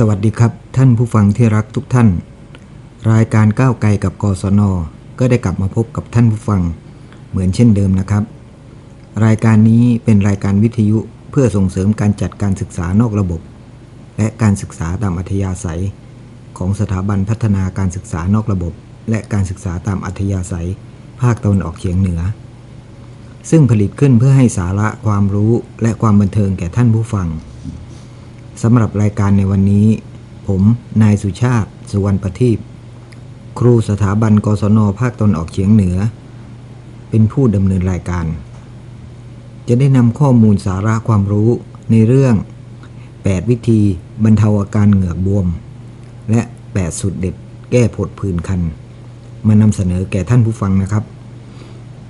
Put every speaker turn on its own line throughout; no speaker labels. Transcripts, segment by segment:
สวัสดีครับ ท่านผู้ฟังที่รักทุกท่าน รายการก้าวไกลกับกศนก็ได้กลับมาพบกับท่านผู้ฟังเหมือนเช่นเดิมนะครับ รายการนี้เป็นรายการวิทยุเพื่อส่งเสริมการจัดการศึกษานอกระบบ และการศึกษาตามอัธยาศัย ของสถาบันพัฒนาการศึกษานอกระบบ และการศึกษาตามอัธยาศัย ภาคตะวันออกเฉียงเหนือ ซึ่งผลิตขึ้นเพื่อให้สาระความรู้และความบันเทิงแก่ท่านผู้ฟัง สำหรับรายการในวันนี้ ผม นายสุชาติ สุวรรณประทีปครูสถาบันกศนภาคตนออกเฉียงเหนือ เป็นผู้ดำเนินรายการ จะได้นำข้อมูลสาระความรู้ในเรื่อง 8 วิธีบรรเทาอาการเหงือกบวม และ 8 สุดเด็ดแก้ผดผื่นคัน มานำเสนอแก่ท่านผู้ฟังนะครับ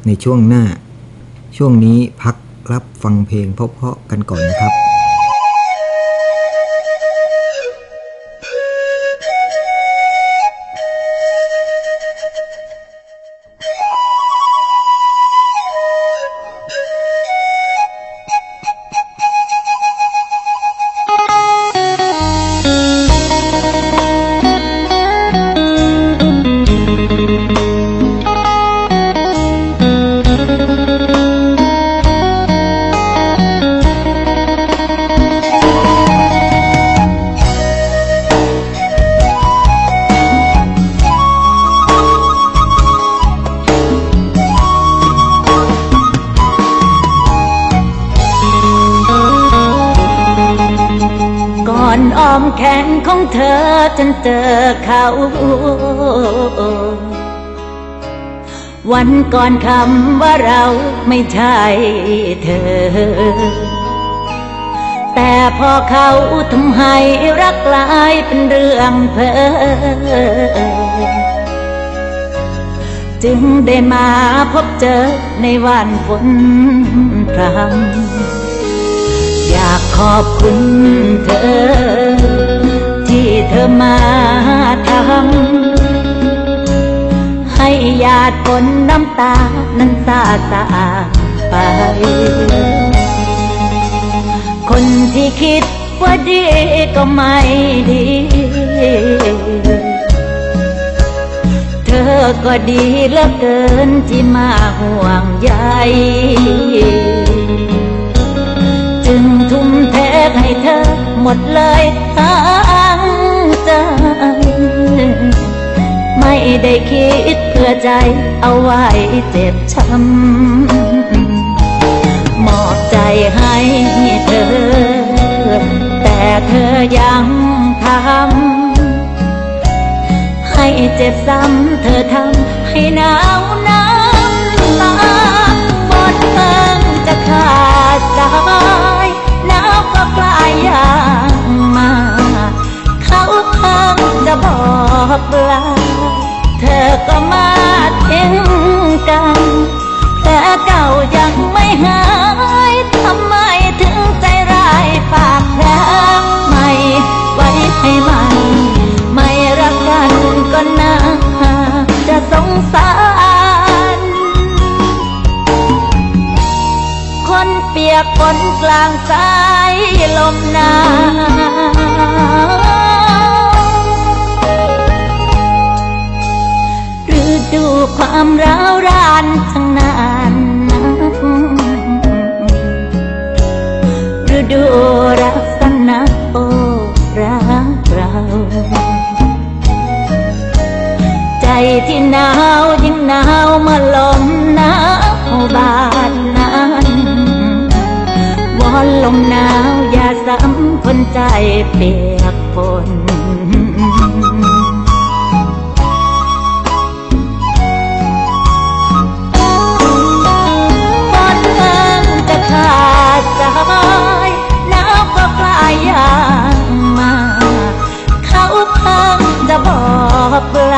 ในช่วงหน้า ช่วงนี้พักรับฟังเพลงเพราะๆกันก่อนนะครับ
เธอจนเจอเขา วันก่อนคำว่าเราไม่ใช่เธอ แต่พอเขาทำให้รักกลายเป็นเรื่องเพ้อจึงได้มาพบเจอในวันฝนพรำอยากขอบคุณเธอ เธอมาทำให้หยาดฝนน้ำตา นั้นซาซาไป คนที่คิดว่าดีก็ไม่ดี เธอก็ดีเหลือเกินที่มาห่วงใยจึงทุ่มเทให้เธอหมดเลยทั้ ไม่ได้คิดเพื่อใจเอาไว้เจ็บช้ำมอบใจให้เธอ แต่เธอยังทำให้เจ็บซ้ำเธอทำให้หนาวน้ำตาบนเมืองจะขาดสายหนาวก็กลายยางมา เขาเพิ่งจะบอกลา เธอก็ม ความร้าวรานทั้งนานนับฤดูรักสนักโอรักเราใจที่หนาวยิ่งหนาวเมื่อลมหนาวบาดนั้นวอนลมหนาวอย่าซ้ำคนใจเปียกฝน อย่างมา เขาเพิ่งจะบอกลา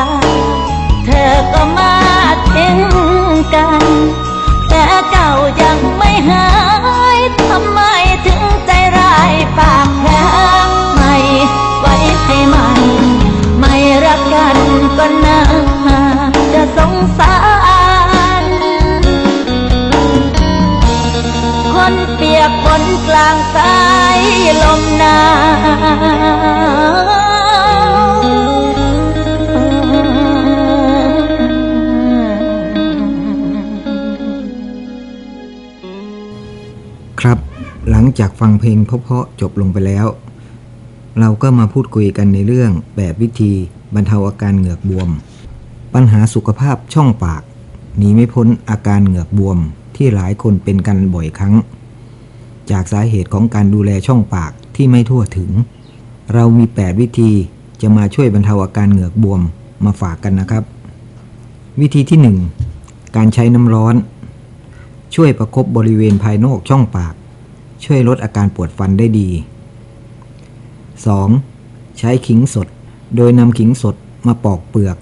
จาก
ฟังเพลงเพาะๆจบลงไปแล้ว เราก็มาพูดคุยกันในเรื่องแบบวิธีบรรเทาอาการเหงือกบวม ปัญหาสุขภาพช่องปากหนีไม่พ้นอาการเหงือกบวมที่หลายคนเป็นกันบ่อยครั้ง จากสาเหตุของการดูแลช่องปากที่ไม่ทั่วถึง เรามี 8 วิธีจะมาช่วยบรรเทาอาการเหงือกบวมมาฝากกันนะครับ วิธีที่ 1 การใช้น้ำร้อน ช่วยประคบบริเวณภายนอกช่องปาก ช่วยลดอาการปวดฟันได้ดี 2. ใช้ขิงสด โดยนำขิงสดมาปอกเปลือก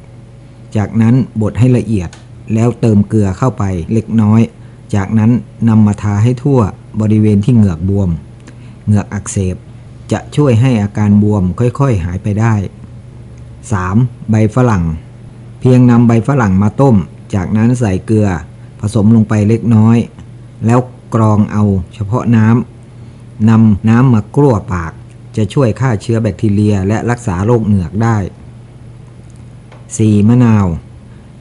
จากนั้นบดให้ละเอียดแล้วเติมเกลือเข้าไปเล็กน้อย จากนั้นนำมาทาให้ทั่วบริเวณที่เหงือกบวม เหงือกอักเสบจะช่วยให้อาการบวมค่อยๆหายไปได้ 3. ใบฝรั่ง เพียงนำใบฝรั่งมาต้ม จากนั้นใส่เกลือ ผสมลงไปเล็กน้อย แล้ว กรองเอาเฉพาะน้ำนำน้ำมากลั้วปาก จะช่วยฆ่าเชื้อแบคทีเรียและรักษาโรคเหงือกได้ 4. มะนาว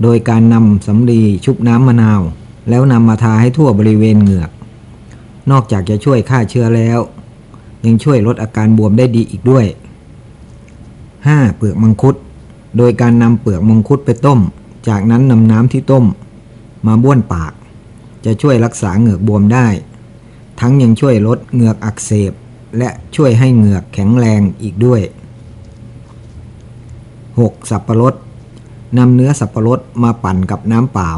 โดยการนำสำลีชุบน้ำมะนาว แล้วนำมาทาให้ทั่วบริเวณเหงือก นอกจากจะช่วยฆ่าเชื้อแล้ว ยังช่วยลดอาการบวมได้ดีอีกด้วย 5. เปลือกมังคุด โดยการนำเปลือกมังคุดไปต้ม จากนั้นนำน้ำที่ต้ม มาบ้วนปาก จะช่วยรักษาเหงือกบวมได้ ทั้งยังช่วยลดเหงือกอักเสบ และช่วยให้เหงือกแข็งแรงอีกด้วย 6. สับปะรดนำเนื้อสับปะรดมาปั่นกับน้ำเปล่า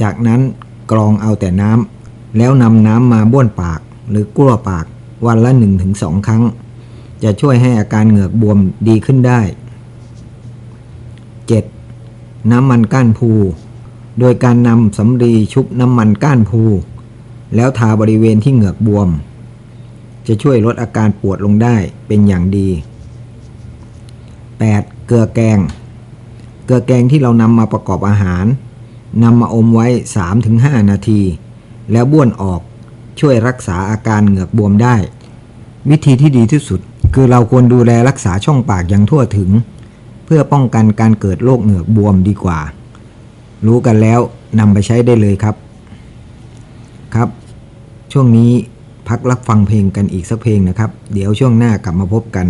จากนั้นกรองเอาแต่น้ำแล้วนำน้ำมาบ้วนปากหรือกลั้วปากวันละ 1-2 ครั้ง จะช่วยให้อาการเหงือกบวมดีขึ้นได้ 7. น้ำมันก้านพู โดยการนำสำลีชุบน้ำมันก้านพู แล้วทาบริเวณที่เหงือกบวม จะช่วยลดอาการปวดลงได้เป็นอย่างดี 8. เกลือแกง เกลือแกงที่เรานำมาประกอบอาหารนำมาอมไว้ 3-5 นาที แล้วบ้วนออกช่วยรักษาอาการเหงือกบวมได้ วิธีที่ดีที่สุดคือเราควรดูแลรักษาช่องปากอย่างทั่วถึง เพื่อป้องกันการเกิดโรคเหงือกบวมดีกว่า รู้กันแล้วนำไปใช้ได้เลยครับ ครับ ช่วงนี้พักรับฟังเพลงกันอีกสักเพลงนะครับ เดี๋ยวช่วงหน้ากลับมาพบกัน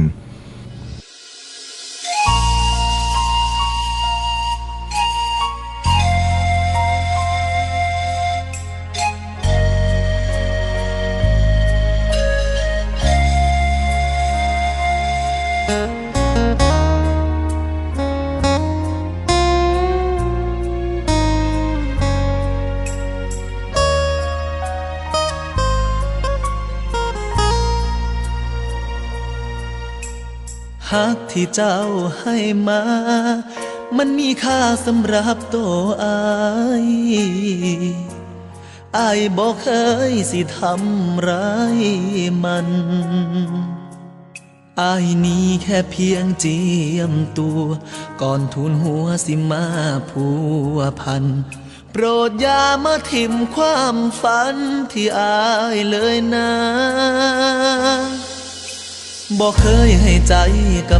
ที่เจ้าให้มา มันมีค่าสำหรับตัวอายอายบอกเคยสิทำร้ายมันอายนี้แค่เพียงเจียมตัว ก่อนทุนหัวสิมาผัวพัน โปรดอย่ามาทิมความฝันที่อายเลยนะบอกเคยให้ใจกับ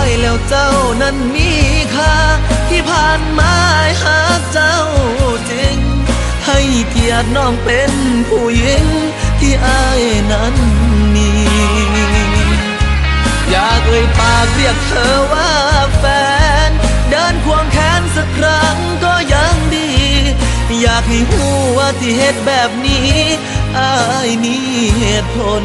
ายแล้วเจ้านั้นมีค่าที่ผ่านมาอายหาเจ้าจริง ให้เกียรติน้องเป็นผู้หญิงที่อายนั้นมีอยากเอ่ยปากเรียกเธอว่าแฟน เดินควงแขนสักครั้งก็ยังดี อยากให้หูว่าที่เหตุแบบนี้อายมีเหตุผล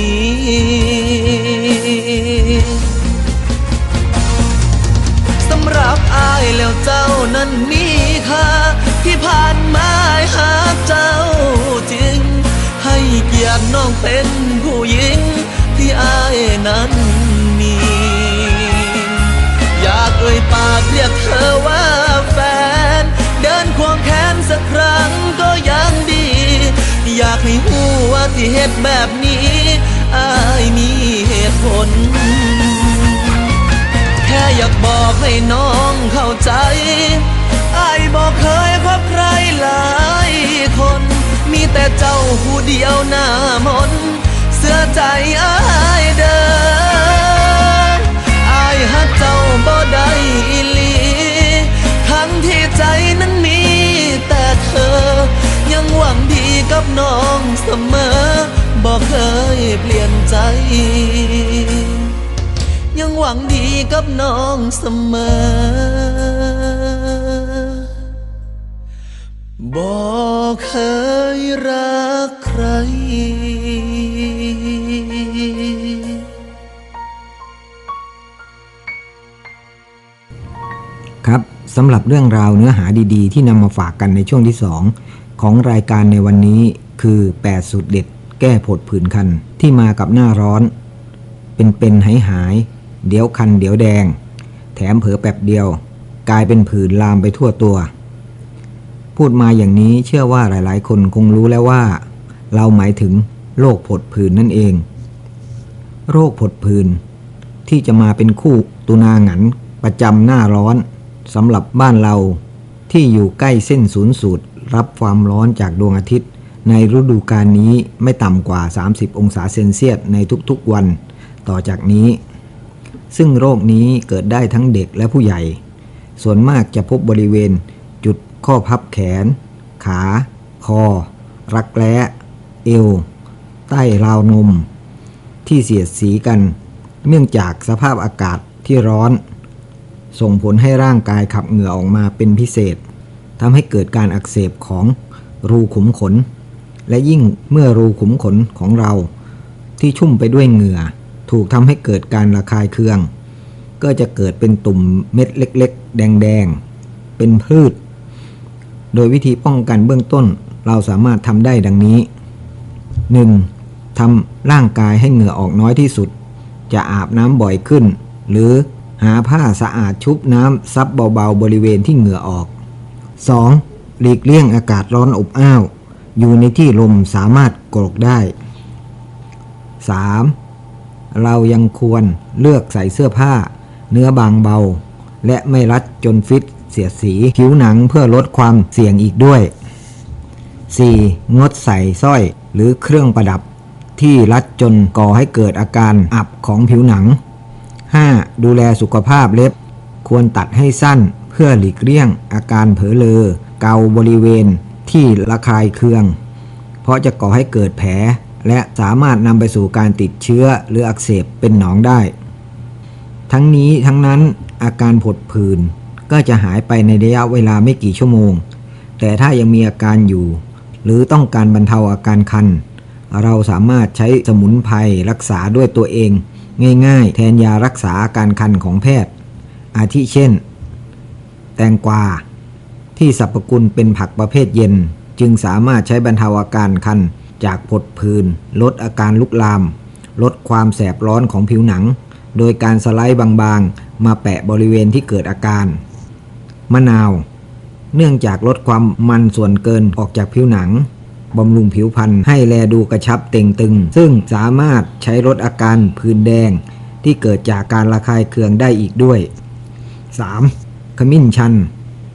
ตุแบบนี้อายมีเหตุผล แค่อยากบอกให้น้องเข้าใจอายบอกเคยพบใครหลายคน มีแต่เจ้าผู้เดียวหน้ามนเสื้อใจอายเดินอายหักเจ้าบ่ได้อีหลีทั้งที่ใจนั้นมีแต่เธอ ยังหวังดีกับน้องเสมอ บอกเคยเปลี่ยนใจ ยังหวังดีกับน้องเสมอบอกเคยรักใคร
ครับสำหรับเรื่องราวเนื้อหาดีๆ ที่นำมาฝากกันในช่วงที่ 2 ของรายการในวันนี้คือ 8สูตรเด็ด แก้ผดผื่นคันที่มากับหน้าร้อน เป็นเป็นหายหาย เดี๋ยวคันเดี๋ยวแดง แถมเผลอแป๊บเดียว กลายเป็นผื่นลามไปทั่วตัว พูดมาอย่างนี้เชื่อว่าหลายๆ คนคงรู้แล้วว่า เราหมายถึงโรคผดผื่นนั่นเอง โรคผดผื่นที่จะมาเป็นคู่ตุนาหงันประจำหน้าร้อนสำหรับบ้านเราที่อยู่ใกล้เส้นศูนย์สูตรรับความร้อนจากดวงอาทิตย์ ในฤดูกาลนี้ไม่ต่ำกว่า 30 องศาเซนเซียสในทุกๆวันต่อจากนี้ ซึ่งโรคนี้เกิดได้ทั้งเด็กและผู้ใหญ่ ส่วนมากจะพบบริเวณจุดข้อพับแขน ขา คอ รักแร้เอว ใต้ราวนม ที่เสียดสีกัน เนื่องจากสภาพอากาศที่ร้อน ส่งผลให้ร่างกายขับเหงื่อออกมาเป็นพิเศษทำให้เกิดการอักเสบของรูขุมขน และยิ่งเมื่อรูขุมขนของเรา ที่ชุ่มไปด้วยเหงื่อ ถูกทำให้เกิดการระคายเคือง ก็จะเกิดเป็นตุ่มเม็ดเล็ก ๆ แดง ๆ เป็นพืช โดยวิธีป้องกันเบื้องต้นเราสามารถทำได้ดังนี้ 1. ทำร่างกายให้เหงื่อออกน้อยที่สุด จะอาบน้ำบ่อยขึ้น หรือหาผ้าสะอาดชุบน้ำซับเบาๆบริเวณที่เหงื่อออก 2. หลีกเลี่ยงอากาศร้อนอบอ้าว อยู่ในที่ลมสามารถกรอกได้ 3. เรายังควรเลือกใส่เสื้อผ้า เนื้อบางเบา และไม่รัดจนฟิตเสียดสีผิวหนังเพื่อลดความเสี่ยงอีกด้วย 4. งดใส่สร้อยหรือเครื่องประดับ ที่รัดจนก่อให้เกิดอาการอับของผิวหนัง 5. ดูแลสุขภาพเล็บ ควรตัดให้สั้นเพื่อหลีกเลี่ยงอาการเผลอเลอเกาบริเวณ ที่ระคายเคือง เพราะจะก่อให้เกิดแผล และสามารถนำไปสู่การติดเชื้อหรืออักเสบเป็นหนองได้ ทั้งนี้ทั้งนั้นอาการผดผื่นก็จะหายไปในระยะเวลาไม่กี่ชั่วโมง แต่ถ้ายังมีอาการอยู่ หรือต้องการบรรเทาอาการคัน เราสามารถใช้สมุนไพรรักษาด้วยตัวเอง ง่ายๆ แทนยารักษาอาการคันของแพทย์ อาทิเช่น แตงกวา ที่สรรพคุณเป็นผักประเภทเย็น จึงสามารถใช้บรรเทาอาการคันจากผดผื่นลดอาการลุกลาม ลดความแสบร้อนของผิวหนัง โดยการสไลด์บางๆ มาแปะบริเวณที่เกิดอาการ มะนาว เนื่องจากลดความมันส่วนเกินออกจากผิวหนังบำรุงผิวพรรณให้แลดูกระชับเต่งตึง ซึ่งสามารถใช้ลดอาการผื่นแดง ที่เกิดจากการระคายเคืองได้อีกด้วย 3. ขมิ้นชัน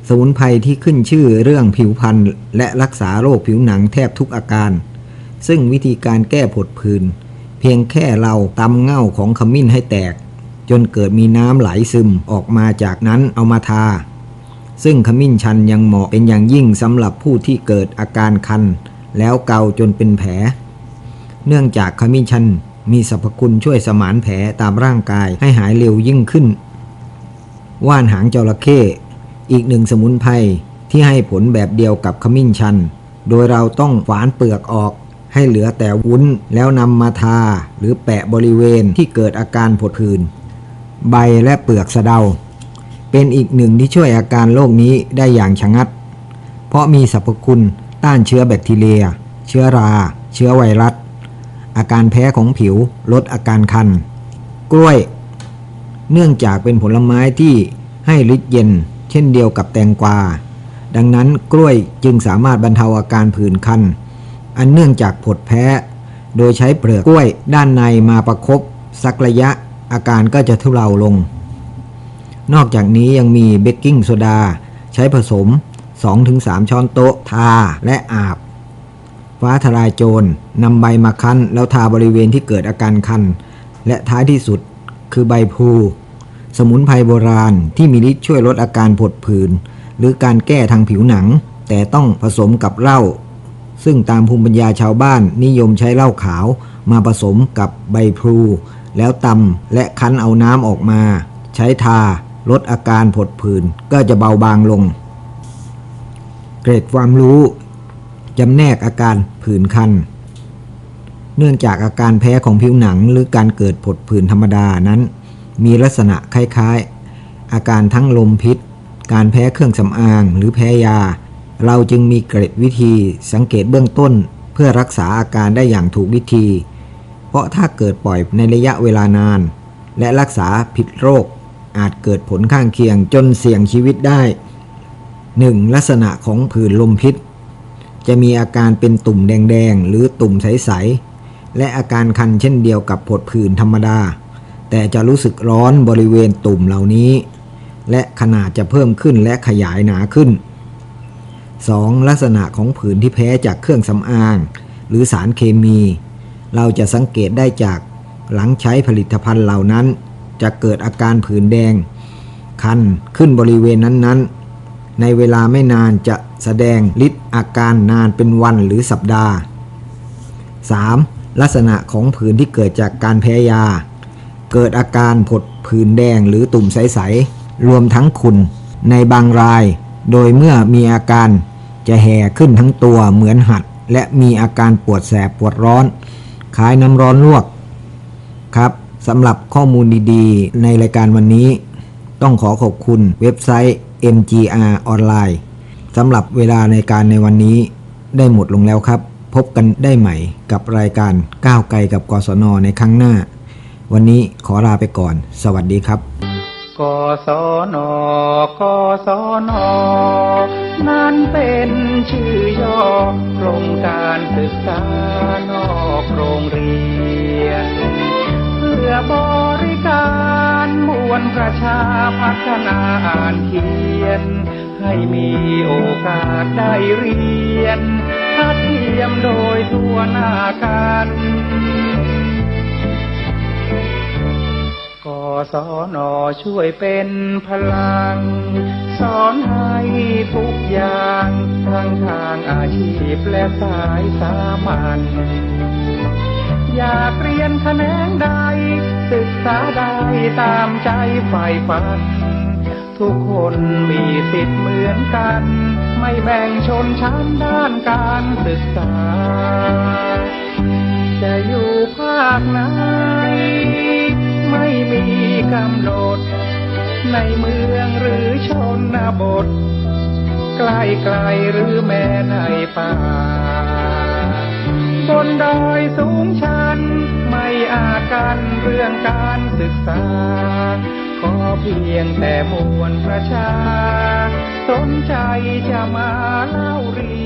สมุนไพรที่ขึ้นชื่อเรื่องผิวพรรณและรักษาโรคผิวหนังแทบทุกอาการ ซึ่งวิธีการแก้ผดผื่นเพียงแค่เราตำเง่าของขมิ้นให้แตก จนเกิดมีน้ำไหลซึมออกมาจากนั้นเอามาทา ซึ่งขมิ้นชันยังเหมาะเป็นอย่างยิ่งสำหรับผู้ที่เกิดอาการคัน แล้วเกาจนเป็นแผล เนื่องจากขมิ้นชันมีสรรพคุณช่วยสมานแผลตามร่างกายให้หายเร็วยิ่งขึ้น ว่านหางจระเข้ อีกหนึ่งสมุนไพรที่ให้ผลแบบเดียวกับขมิ้นชัน โดยเราต้องฝานเปลือกออก ให้เหลือแต่วุ้นแล้วนำมาทาหรือแปะบริเวณที่เกิดอาการผดผื่นใบและเปลือกสะเดา เป็นอีกหนึ่งที่ช่วยอาการโรคนี้ได้อย่างชะงัด เพราะมีสรรพคุณต้านเชื้อแบคทีเรีย เชื้อรา เชื้อไวรัส อาการแพ้ของผิวลดอาการคัน กล้วย เนื่องจากเป็นผลไม้ที่ให้ฤทธิ์เย็น ช่นเดียวกับแตงกวา ดังนั้นกล้วยจึงสามารถบรรเทาอาการผื่นคัน อันเนื่องจากผดแพ้ โดยใช้เปลือกกล้วยด้านในมาประคบสักระยะอาการก็จะทุเลาลง นอกจากนี้ยังมีเบกกิ้งโซดา ใช้ผสม 2-3 ช้อนโต๊ะทาและอาบ ฟ้าทลายโจรนำใบมาคั้น แล้วทาบริเวณที่เกิดอาการคัน และท้ายที่สุดคือใบพลู สมุนไพรโบราณที่มีฤทธิ์ช่วยลดอาการผดผื่นหรือการแก้ทางผิวหนัง แต่ต้องผสมกับเหล้าซึ่งตามภูมิปัญญาชาวบ้านนิยมใช้เหล้าขาว มาผสมกับใบพลู แล้วตำและคั้นเอาน้ำออกมา ใช้ทา ลดอาการผดผื่นก็จะเบาบางลง เกรดความรู้จำแนกอาการผื่นคัน เนื่องจากอาการแพ้ของผิวหนังหรือการเกิดผดผื่นธรรมดานั้น มีลักษณะคล้ายๆ อาการทั้งลมพิษ การแพ้เครื่องสำอางหรือแพ้ยา เราจึงมีเกร็ดวิธีสังเกตเบื้องต้นเพื่อรักษาอาการได้อย่างถูกวิธี เพราะถ้าเกิดปล่อยในระยะเวลานาน และรักษาผิดโรค อาจเกิดผลข้างเคียงจนเสี่ยงชีวิตได้ 1. ลักษณะของผื่นลมพิษ จะมีอาการเป็นตุ่มแดงๆ หรือตุ่มใส ๆ และอาการคันเช่นเดียวกับผดผื่นธรรมดา แต่จะรู้สึกร้อนบริเวณตุ่มเหล่านี้ และขนาดจะเพิ่มขึ้นและขยายหนาขึ้น 2. ลักษณะของผื่นที่แพ้จากเครื่องสำอาง หรือสารเคมี เราจะสังเกตได้จากหลังใช้ผลิตภัณฑ์เหล่านั้น จะเกิดอาการผื่นแดง คันขึ้นบริเวณนั้นๆ ในเวลาไม่นานจะแสดงฤทธิ์อาการนานเป็นวันหรือสัปดาห์ 3. ลักษณะของผื่นที่เกิดจากการแพ้ยา เกิดอาการผดผื่นแดงหรือตุ่มใสๆรวมทั้งขุนในบางราย โดยเมื่อมีอาการจะแห่ขึ้นทั้งตัวเหมือนหัด และมีอาการปวดแสบปวดร้อนคล้ายน้ำร้อนลวกครับสำหรับข้อมูลดีๆ ในรายการวันนี้ ต้องขอขอบคุณเว็บไซต์ MGR ออนไลน์สำหรับเวลาในการในวันนี้ได้หมดลงแล้วครับ พบกันได้ใหม่กับรายการก้าวไกลกับกศนในครั้งหน้า วันนี้ขอลาไปก่อน สวัสดีครับ
กศนกศนนั้นเป็นชื่อย่อโครงการศึกษานอกโรงเรียน เพื่อบริการมวลประชาพัฒนาอ่านเขียน ให้มีโอกาสได้เรียนทัดเทียมโดยทั่วหน้ากัน กศนช่วยเป็นพลัง สอนให้ทุกอย่างทั้งทางอาชีพและสายสามัญอยากเรียนแขนงใด ศึกษาได้ตามใจใฝ่ฝัน ทุกคนมีสิทธิ์เหมือนกัน ไม่แบ่งชนชั้นด้านการศึกษา จะอยู่ภาคไหน ม่มีกำหนด ในเมืองหรือชนบท ใกล้ไกลหรือแม้ในป่า บนดอยสูงชัน ไม่อาจกันเรื่องการศึกษา ขอเพียงแต่มวลประชา สนใจจะมาเล่าเรี